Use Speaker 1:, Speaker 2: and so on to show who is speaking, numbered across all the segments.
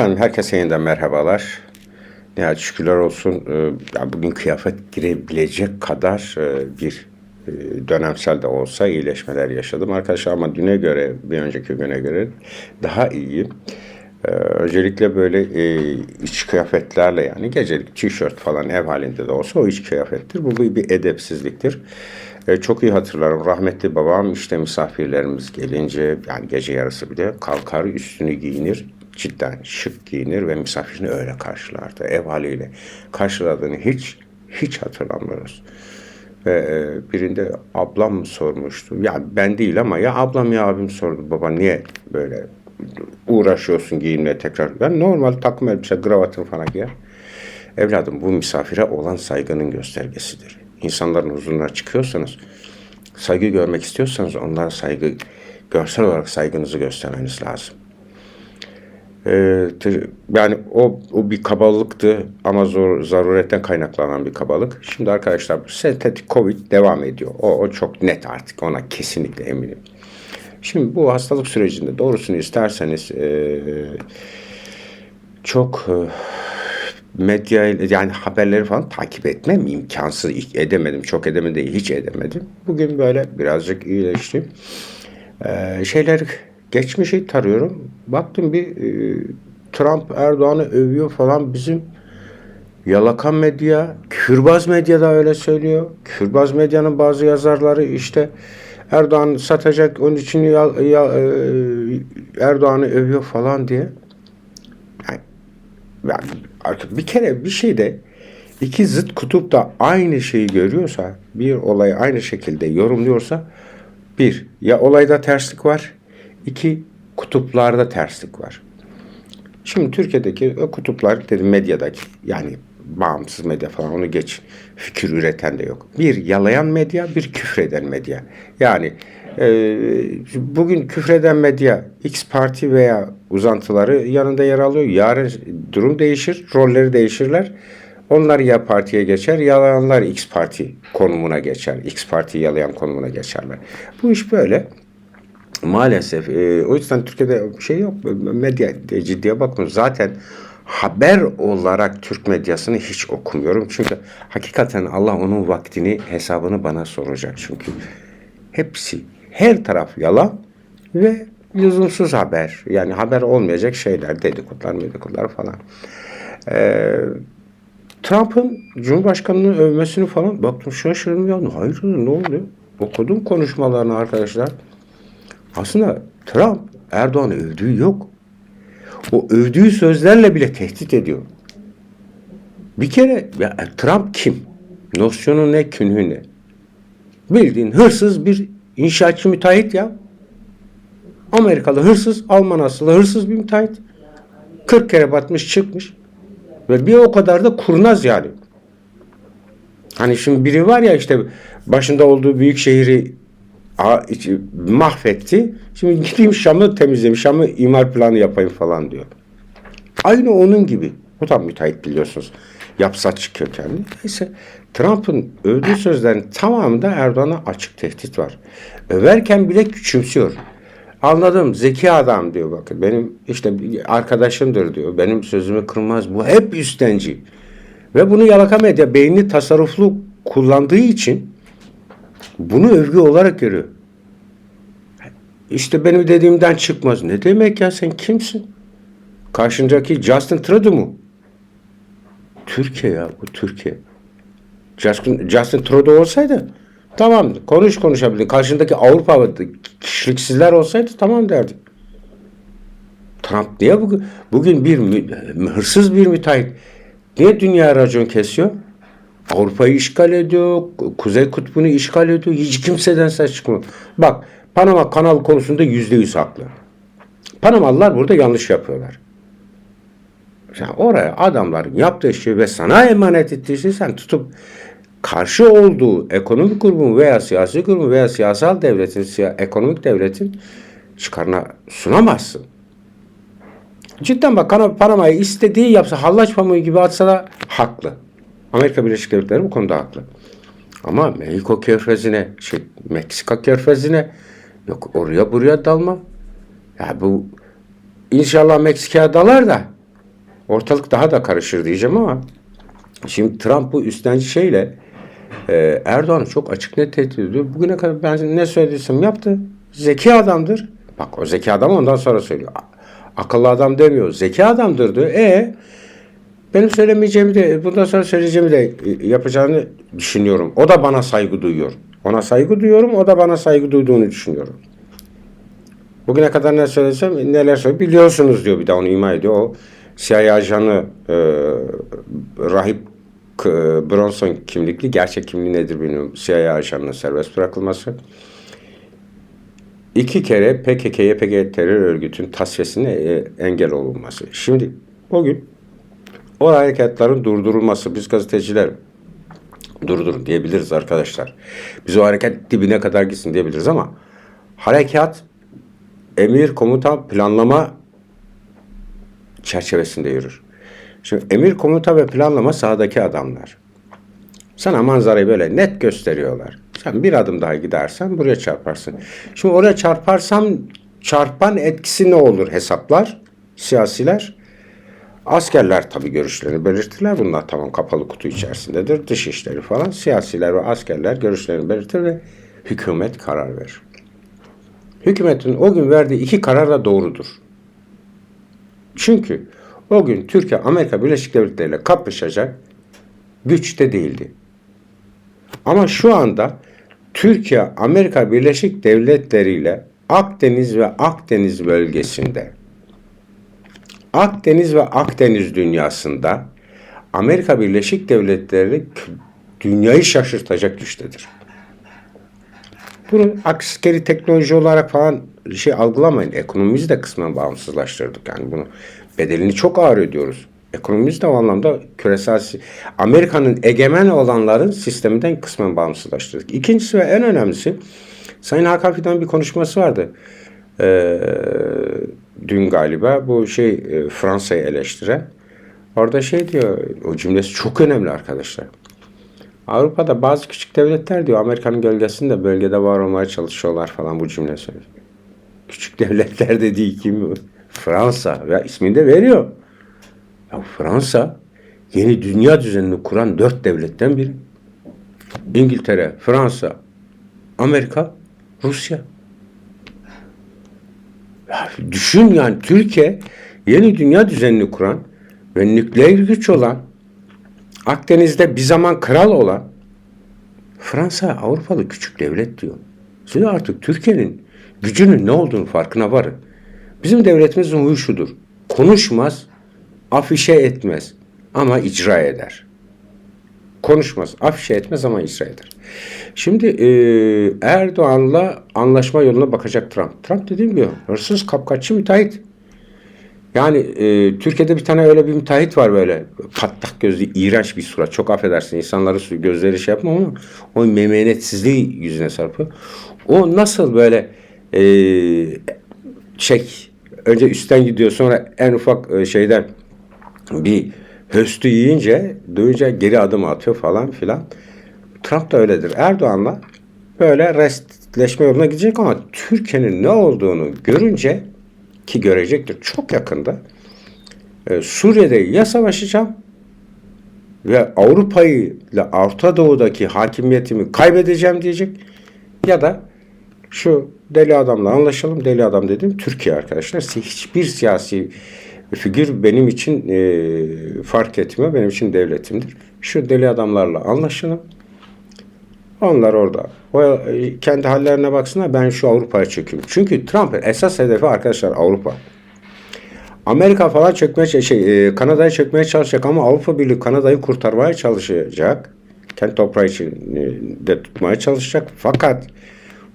Speaker 1: Efendim herkese yeniden merhabalar. Nihayet şükürler olsun e, bugün kıyafet girebilecek kadar e, bir e, dönemsel de olsa iyileşmeler yaşadım arkadaşlar ama düne göre bir önceki güne göre daha. E, Öncelikle böyle iç kıyafetlerle yani gecelik tişört falan ev halinde de olsa o iç kıyafettir. Bu bir, edepsizliktir. Çok iyi hatırlarım rahmetli babam işte misafirlerimiz gelince yani gece yarısı bile kalkar üstünü giyinir cidden şık giyinir ve misafirini öyle karşılardı. Ev haliyle karşıladığını hiç hiç hatırlamıyoruz. Ve e, birinde ablam sormuştu. Ya ben değil ama ya ablam ya abim sordu. Baba niye böyle uğraşıyorsun giyinmeye tekrar? Ben normal takım elbise, kravatını falan giyer. Evladım bu misafire olan saygının göstergesidir. İnsanların huzuruna çıkıyorsanız, saygı görmek istiyorsanız onlara saygı, görsel olarak saygınızı göstermeniz lazım. Ee, yani o, o bir kabalıktı ama zor, zaruretten kaynaklanan bir kabalık. Şimdi arkadaşlar sentetik Covid devam ediyor. O, o çok net artık ona kesinlikle eminim. Şimdi bu hastalık sürecinde doğrusunu isterseniz ee, çok ee, medya yani haberleri falan takip etmem imkansız edemedim. Çok edemedim değil hiç edemedim. Bugün böyle birazcık iyileştim. Ee, şeyler geçmişi tarıyorum. Baktım bir e, Trump Erdoğan'ı övüyor falan bizim yalakan medya, kürbaz medya da öyle söylüyor. Kürbaz medyanın bazı yazarları işte Erdoğan satacak onun için ya, ya, e, Erdoğan'ı övüyor falan diye. Yani, yani artık bir kere bir şeyde iki zıt kutup da aynı şeyi görüyorsa, bir olayı aynı şekilde yorumluyorsa bir, ya olayda terslik var. İki kutuplarda terslik var. Şimdi Türkiye'deki kutuplar dedim medyadaki yani bağımsız medya falan onu geç. Fikir üreten de yok. Bir yalayan medya, bir küfreden medya. Yani e, bugün küfreden medya X parti veya uzantıları yanında yer alıyor. Yarın durum değişir, rolleri değişirler. Onlar ya partiye geçer, yalayanlar X parti konumuna geçer. X partiyi yalayan konumuna geçerler. Bu iş böyle. Maalesef. e, o yüzden Türkiye'de şey yok. Medya ciddiye bakmıyor. Zaten haber olarak Türk medyasını hiç okumuyorum. Çünkü hakikaten Allah onun vaktini, hesabını bana soracak. Çünkü hepsi, her taraf yalan ve lüzumsuz haber. Yani haber olmayacak şeyler, dedikodular, dedikodular falan. Ee, Trump'ın Cumhurbaşkanı'nı övmesini falan baktım şaşırdım ya. Hayır ne oluyor? Okudum konuşmalarını arkadaşlar. Aslında Trump Erdoğan'ı övdüğü yok. O övdüğü sözlerle bile tehdit ediyor. Bir kere ya Trump kim? Nosyonu ne, künhü ne? Bildiğin hırsız bir inşaatçı müteahhit ya. Amerikalı hırsız, Alman asıllı hırsız bir müteahhit. 40 kere batmış çıkmış. Ve bir o kadar da kurnaz yani. Hani şimdi biri var ya işte başında olduğu büyük şehri mahvetti. Şimdi gideyim Şam'ı temizleyeyim. Şam'ı imar planı yapayım falan diyor. Aynı onun gibi. O da müteahhit biliyorsunuz. Yapsaç kökenli. Neyse Trump'ın övdüğü sözlerin tamamında Erdoğan'a açık tehdit var. Överken bile küçümsüyor. Anladım zeki adam diyor bakın. Benim işte arkadaşımdır diyor. Benim sözümü kırmaz. Bu hep üstenci. Ve bunu yalaka medya beynini tasarruflu kullandığı için bunu övgü olarak görüyor. İşte benim dediğimden çıkmaz. Ne demek ya sen kimsin? Karşındaki Justin Trudeau mu? Türkiye ya bu Türkiye. Justin, Justin Trudeau olsaydı tamam konuş konuşabilir. Karşındaki Avrupa kişiliksizler olsaydı tamam derdik. Trump niye bugün, bugün bir hırsız bir müteahhit niye dünya racon kesiyor? Avrupa'yı işgal ediyor, Kuzey Kutbu'nu işgal ediyor. Hiç kimseden ses çıkmıyor. Bak Panama kanal konusunda yüzde yüz haklı. Panamalılar burada yanlış yapıyorlar. Sen oraya adamların yaptığı şey ve sana emanet ettiği şey sen tutup karşı olduğu ekonomik grubun veya siyasi grubun veya siyasal devletin, ekonomik devletin çıkarına sunamazsın. Cidden bak Pana- Panama'yı istediği yapsa hallaç pamuğu gibi atsa da haklı. Amerika Birleşik Devletleri bu konuda haklı. Ama Meksiko körfezine, şey, Meksika körfezine yok oraya buraya dalma. Ya bu inşallah Meksika'ya dalar da ortalık daha da karışır diyeceğim ama şimdi Trump bu üstenci şeyle e, Erdoğan'ı çok açık net tehdit ediyor. Bugüne kadar ben ne söylediysem yaptı. Zeki adamdır. Bak o zeki adam ondan sonra söylüyor. Akıllı adam demiyor. Zeki adamdır diyor. E benim söylemeyeceğimi de bundan sonra söyleyeceğimi de e, yapacağını düşünüyorum. O da bana saygı duyuyor. Ona saygı duyuyorum. O da bana saygı duyduğunu düşünüyorum. Bugüne kadar ne söylesem neler söyle biliyorsunuz diyor bir de onu ima ediyor. O CIA ajanı e, Rahip K- Bronson kimlikli gerçek kimliği nedir bilmiyorum. CIA ajanının serbest bırakılması. İki kere PKK, YPG terör örgütün tasfiyesine e, engel olunması. Şimdi o gün o harekatların durdurulması biz gazeteciler durdurun diyebiliriz arkadaşlar. Biz o hareket dibine kadar gitsin diyebiliriz ama harekat emir, komuta, planlama çerçevesinde yürür. Şimdi emir, komuta ve planlama sahadaki adamlar. Sana manzarayı böyle net gösteriyorlar. Sen bir adım daha gidersen buraya çarparsın. Şimdi oraya çarparsam çarpan etkisi ne olur hesaplar siyasiler. Askerler tabii görüşlerini belirtirler. Bunlar tamam kapalı kutu içerisindedir. Dışişleri falan. Siyasiler ve askerler görüşlerini belirtir ve hükümet karar verir. Hükümetin o gün verdiği iki karar da doğrudur. Çünkü o gün Türkiye Amerika Birleşik Devletleri ile kapışacak güçte değildi. Ama şu anda Türkiye Amerika Birleşik Devletleri ile Akdeniz ve Akdeniz bölgesinde Akdeniz ve Akdeniz dünyasında Amerika Birleşik Devletleri dünyayı şaşırtacak güçtedir. Bunu askeri teknoloji olarak falan şey algılamayın. Ekonomimizi de kısmen bağımsızlaştırdık. Yani bunu bedelini çok ağır ödüyoruz. Ekonomimiz de o anlamda küresel Amerika'nın egemen olanların sisteminden kısmen bağımsızlaştırdık. İkincisi ve en önemlisi Sayın Hakan Fidan'ın bir konuşması vardı. Ee, dün galiba bu şey e, Fransa'yı eleştiren. Orada şey diyor o cümlesi çok önemli arkadaşlar. Avrupa'da bazı küçük devletler diyor Amerika'nın gölgesinde bölgede var olmaya çalışıyorlar falan bu cümle söylüyor. Küçük devletler dediği kim? Fransa ve ismini de veriyor. Ya Fransa yeni dünya düzenini kuran dört devletten biri. İngiltere, Fransa, Amerika, Rusya. Düşün yani Türkiye yeni dünya düzenini kuran ve nükleer güç olan Akdeniz'de bir zaman kral olan Fransa Avrupalı küçük devlet diyor. Siz artık Türkiye'nin gücünün ne olduğunu farkına varın. Bizim devletimizin huyu şudur. Konuşmaz, afişe etmez ama icra eder. Konuşmaz, afişe etmez ama eder. Şimdi e, Erdoğan'la anlaşma yoluna bakacak Trump. Trump dediğim gibi hırsız kapkaççı müteahhit. Yani e, Türkiye'de bir tane öyle bir müteahhit var böyle patlak gözlü iğrenç bir surat. Çok affedersin insanları gözleri şey yapma ama o memenetsizliği yüzüne sarpıyor. O nasıl böyle e, şey önce üstten gidiyor sonra en ufak e, şeyden bir höstü yiyince duyunca geri adım atıyor falan filan. Trump da öyledir. Erdoğan'la böyle restleşme yoluna gidecek ama Türkiye'nin ne olduğunu görünce ki görecektir çok yakında e, Suriye'de ya savaşacağım ve Avrupa'yı ile Orta Doğu'daki hakimiyetimi kaybedeceğim diyecek ya da şu deli adamla anlaşalım. Deli adam dedim Türkiye arkadaşlar. Hiçbir siyasi figür benim için e, fark etmiyor. Benim için devletimdir. Şu deli adamlarla anlaşalım. Onlar orada. O e, kendi hallerine baksınlar. Ben şu Avrupa'ya çökeyim. Çünkü Trump'ın esas hedefi arkadaşlar Avrupa. Amerika falan çökmeye şey e, Kanada'yı çökmeye çalışacak ama Avrupa Birliği Kanada'yı kurtarmaya çalışacak. Kendi toprağı için e, tutmaya çalışacak. Fakat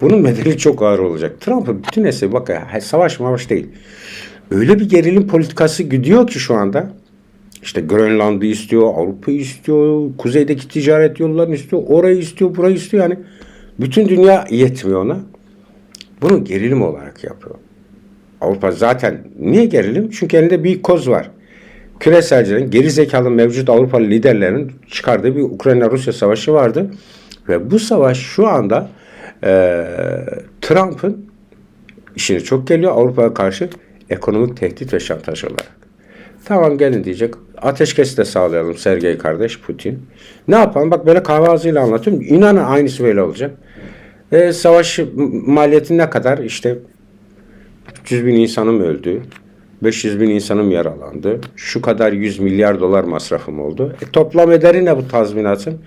Speaker 1: bunun bedeli çok ağır olacak. Trump'ın bütün hedefi bak savaş mavaş değil. Öyle bir gerilim politikası gidiyor ki şu anda. İşte Grönland'ı istiyor, Avrupa'yı istiyor, kuzeydeki ticaret yollarını istiyor, orayı istiyor, burayı istiyor. Yani bütün dünya yetmiyor ona. Bunu gerilim olarak yapıyor. Avrupa zaten niye gerilim? Çünkü elinde bir koz var. Küreselcilerin, geri zekalı mevcut Avrupalı liderlerin çıkardığı bir Ukrayna-Rusya savaşı vardı. Ve bu savaş şu anda e, Trump'ın işine çok geliyor Avrupa'ya karşı ekonomik tehdit ve şantaj olarak. Tamam gelin diyecek. Ateşkes de sağlayalım Sergey kardeş Putin. Ne yapalım? Bak böyle kahve ağzıyla anlatıyorum. İnanın aynısı böyle olacak. E, savaş maliyeti ne kadar? İşte 300 bin insanım öldü. 500 bin insanım yaralandı. Şu kadar 100 milyar dolar masrafım oldu. E, toplam ederi ne bu tazminatın?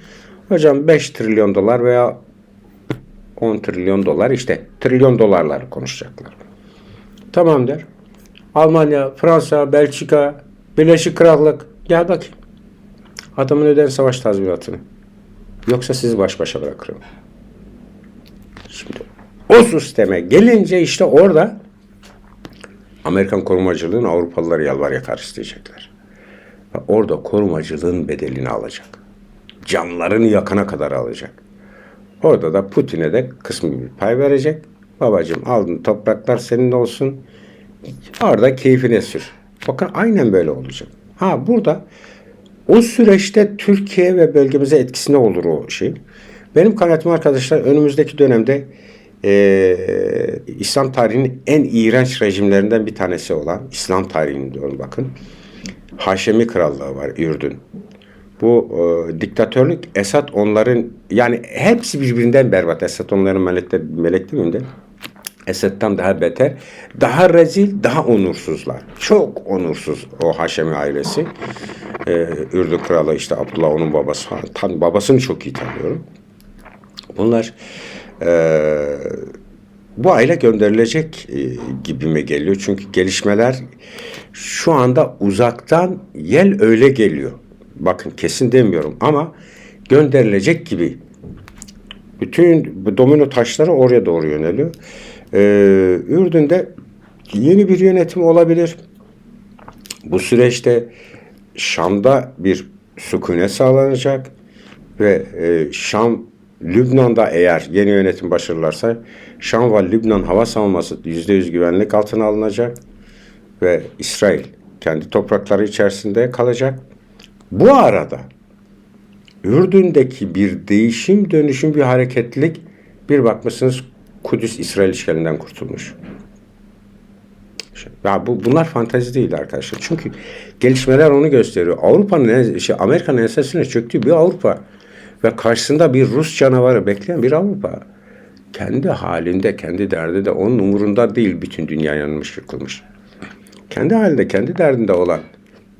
Speaker 1: Hocam 5 trilyon dolar veya 10 trilyon dolar işte trilyon dolarlar konuşacaklar. Tamam der. Almanya, Fransa, Belçika, Birleşik Krallık gel bakayım. Adamın öden savaş tazminatını. Yoksa sizi baş başa bırakırım. Şimdi o sisteme gelince işte orada Amerikan korumacılığın Avrupalıları yalvar yakar isteyecekler. Ve orada korumacılığın bedelini alacak. Canlarını yakana kadar alacak. Orada da Putin'e de kısmı bir pay verecek. Babacım aldın topraklar senin olsun. Orada keyfine sür. Bakın aynen böyle olacak. Ha burada o süreçte Türkiye ve bölgemize etkisine olur o şey. Benim kanaatim arkadaşlar önümüzdeki dönemde e, İslam tarihinin en iğrenç rejimlerinden bir tanesi olan İslam tarihinin diyorum bakın. Haşemi Krallığı var Ürdün. Bu e, diktatörlük Esad onların yani hepsi birbirinden berbat. Esad onların melekte, melek değil mi? Esed'den daha beter, daha rezil, daha onursuzlar. Çok onursuz o Haşemi ailesi. Ee, Ürdün kralı işte Abdullah onun babası falan. Tan babasını çok iyi tanıyorum. Bunlar e, bu aile gönderilecek e, gibime geliyor. Çünkü gelişmeler şu anda uzaktan yel öyle geliyor. Bakın kesin demiyorum ama gönderilecek gibi. Bütün domino taşları oraya doğru yöneliyor. Ee, Ürdün'de yeni bir yönetim olabilir. Bu süreçte Şam'da bir sükunet sağlanacak ve e, Şam Lübnan'da eğer yeni yönetim başarılarsa Şam ve Lübnan hava savunması %100 güvenlik altına alınacak ve İsrail kendi toprakları içerisinde kalacak. Bu arada Ürdün'deki bir değişim dönüşüm bir hareketlilik bir bakmışsınız Kudüs İsrail işgalinden kurtulmuş. Ya bu bunlar fantezi değil arkadaşlar. Çünkü gelişmeler onu gösteriyor. Avrupa'nın şey Amerika'nın ensesine çöktüğü bir Avrupa ve karşısında bir Rus canavarı bekleyen bir Avrupa. Kendi halinde, kendi derdi de onun umurunda değil bütün dünya yanmış yıkılmış. Kendi halinde, kendi derdinde olan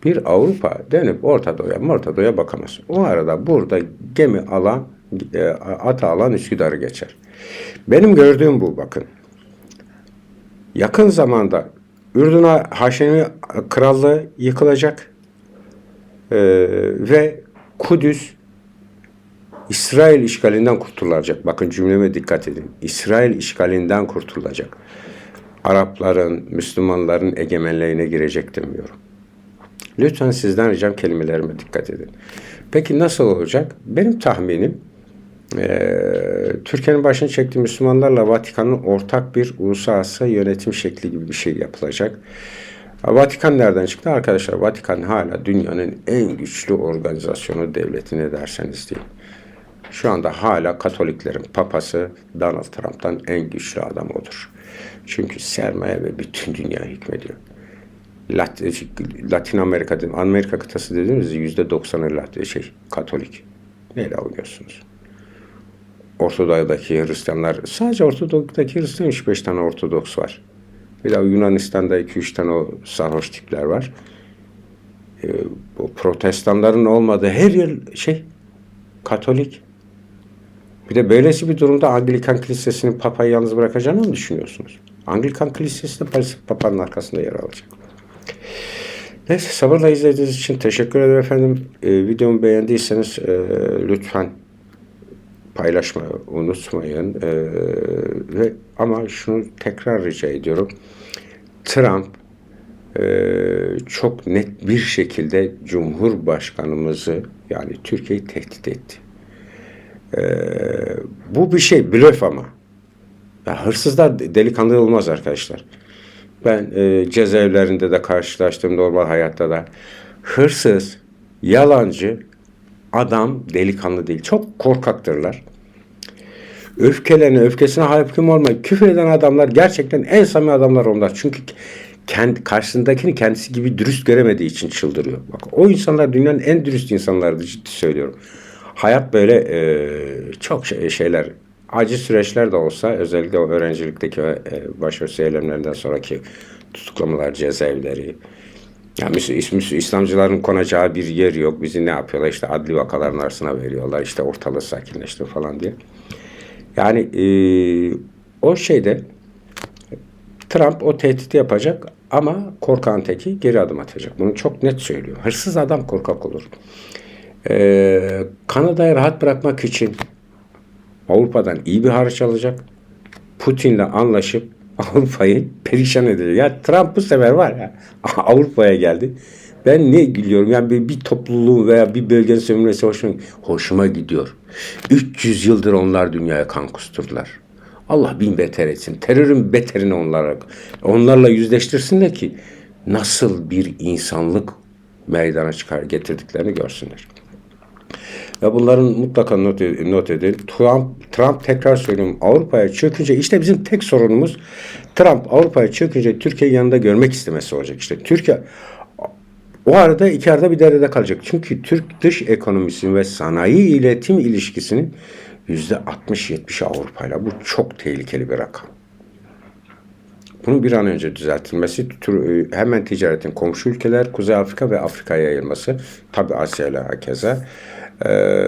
Speaker 1: bir Avrupa denip Orta Doğu'ya, Orta Doğu'ya bakamaz. O arada burada gemi alan, e, ata alan Üsküdar'ı geçer. Benim gördüğüm bu bakın. Yakın zamanda Ürdün'e Haşemi Krallığı yıkılacak ee, ve Kudüs İsrail işgalinden kurtulacak. Bakın cümleme dikkat edin. İsrail işgalinden kurtulacak. Arapların, Müslümanların egemenliğine girecek demiyorum. Lütfen sizden ricam kelimelerime dikkat edin. Peki nasıl olacak? Benim tahminim ee, Türkiye'nin başını çektiği Müslümanlarla Vatikan'ın ortak bir uluslararası yönetim şekli gibi bir şey yapılacak. Vatikan nereden çıktı arkadaşlar? Vatikan hala dünyanın en güçlü organizasyonu devleti ne derseniz deyin. Şu anda hala Katoliklerin papası Donald Trump'tan en güçlü adam odur. Çünkü sermaye ve bütün dünya hükmediyor. Lat Latin Amerika, Amerika kıtası dediğimiz yüzde doksanı Latin şey Katolik. Neyle alıyorsunuz? Ortodoks'daki Hristiyanlar, sadece Ortodoks'daki Hristiyan 3-5 tane Ortodoks var. Bir de Yunanistan'da 2-3 tane o sarhoş tipler var. E, bu protestanların olmadığı her yer şey Katolik. Bir de böylesi bir durumda Anglikan Kilisesi'nin Papa'yı yalnız bırakacağını mı düşünüyorsunuz? Anglikan Kilisesi de Papa'nın arkasında yer alacak. Neyse sabırla izlediğiniz için teşekkür ederim efendim. E, videomu beğendiyseniz e, lütfen paylaşmayı unutmayın. Ee, ve ama şunu tekrar rica ediyorum. Trump e, çok net bir şekilde Cumhurbaşkanımızı yani Türkiye'yi tehdit etti. E, bu bir şey blöf ama. Ya hırsızlar delikanlı olmaz arkadaşlar. Ben e, cezaevlerinde de karşılaştım normal hayatta da. Hırsız, yalancı, adam delikanlı değil. Çok korkaktırlar. Öfkelerine, öfkesine hakim olmayı küfür eden adamlar gerçekten en samimi adamlar onlar. Çünkü kendi, karşısındakini kendisi gibi dürüst göremediği için çıldırıyor. Bak o insanlar dünyanın en dürüst insanlarıdır ciddi söylüyorum. Hayat böyle e, çok şey, şeyler acı süreçler de olsa özellikle o öğrencilikteki e, başörtüsü eylemlerinden sonraki tutuklamalar, cezaevleri, yani İslamcıların konacağı bir yer yok. Bizi ne yapıyorlar? İşte adli vakaların arasına veriyorlar. İşte ortalığı sakinleştir falan diye. Yani e, o şeyde Trump o tehdidi yapacak ama korkan teki geri adım atacak. Bunu çok net söylüyor. Hırsız adam korkak olur. E, Kanada'yı rahat bırakmak için Avrupa'dan iyi bir harç alacak. Putin'le anlaşıp Avrupa'yı perişan edecek. Ya Trump bu sefer var ya Avrupa'ya geldi. Ben ne gülüyorum yani bir, bir topluluğun veya bir bölgenin sömürmesi hoşuma, hoşuma gidiyor. 300 yıldır onlar dünyaya kan kusturdular. Allah bin beter etsin. Terörün beterini onlara, onlarla yüzleştirsin de ki nasıl bir insanlık meydana çıkar getirdiklerini görsünler. Ve bunların mutlaka not, not edin. Trump, Trump tekrar söylüyorum Avrupa'ya çökünce işte bizim tek sorunumuz Trump Avrupa'ya çökünce Türkiye'yi yanında görmek istemesi olacak. İşte Türkiye o arada iki arada bir derede kalacak. Çünkü Türk dış ekonomisi ve sanayi iletim ilişkisinin yüzde 60-70'i Avrupa'yla. Bu çok tehlikeli bir rakam. Bunun bir an önce düzeltilmesi, tür- hemen ticaretin komşu ülkeler, Kuzey Afrika ve Afrika'ya yayılması, tabi Asya ile hakeza. Ee,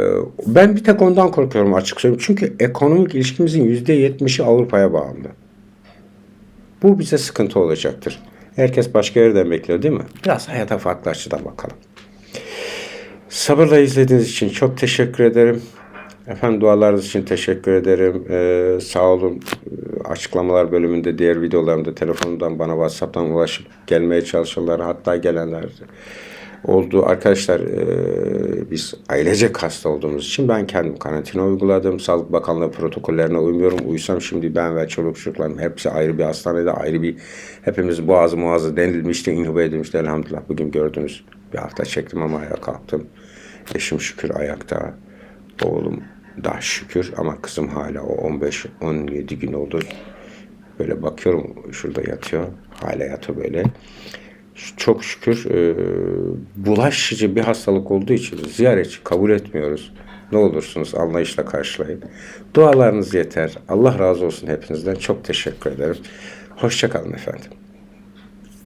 Speaker 1: ben bir tek ondan korkuyorum açık söyleyeyim. Çünkü ekonomik ilişkimizin yüzde yetmişi Avrupa'ya bağımlı. Bu bize sıkıntı olacaktır. Herkes başka yerden bekliyor değil mi? Biraz hayata farklı açıdan bakalım. Sabırla izlediğiniz için çok teşekkür ederim. Efendim dualarınız için teşekkür ederim. Ee, sağ olun. Ee, Açıklamalar bölümünde diğer videolarımda telefonumdan bana WhatsApp'tan ulaşıp gelmeye çalışanlar hatta gelenler oldu. Arkadaşlar e, biz ailecek hasta olduğumuz için ben kendim karantina uyguladım. Sağlık Bakanlığı protokollerine uymuyorum. Uysam şimdi ben ve çoluk çocuklarım hepsi ayrı bir hastanede ayrı bir hepimiz boğazı muazı denilmişti, inhibe edilmişti elhamdülillah. Bugün gördünüz bir hafta çektim ama ayağa kalktım. Eşim şükür ayakta. Oğlum daha şükür ama kızım hala o 15-17 gün oldu. Böyle bakıyorum şurada yatıyor. Hala yatıyor böyle. Çok şükür e, bulaşıcı bir hastalık olduğu için ziyaretçi kabul etmiyoruz. Ne olursunuz anlayışla karşılayın. Dualarınız yeter. Allah razı olsun hepinizden. Çok teşekkür ederim. Hoşçakalın efendim.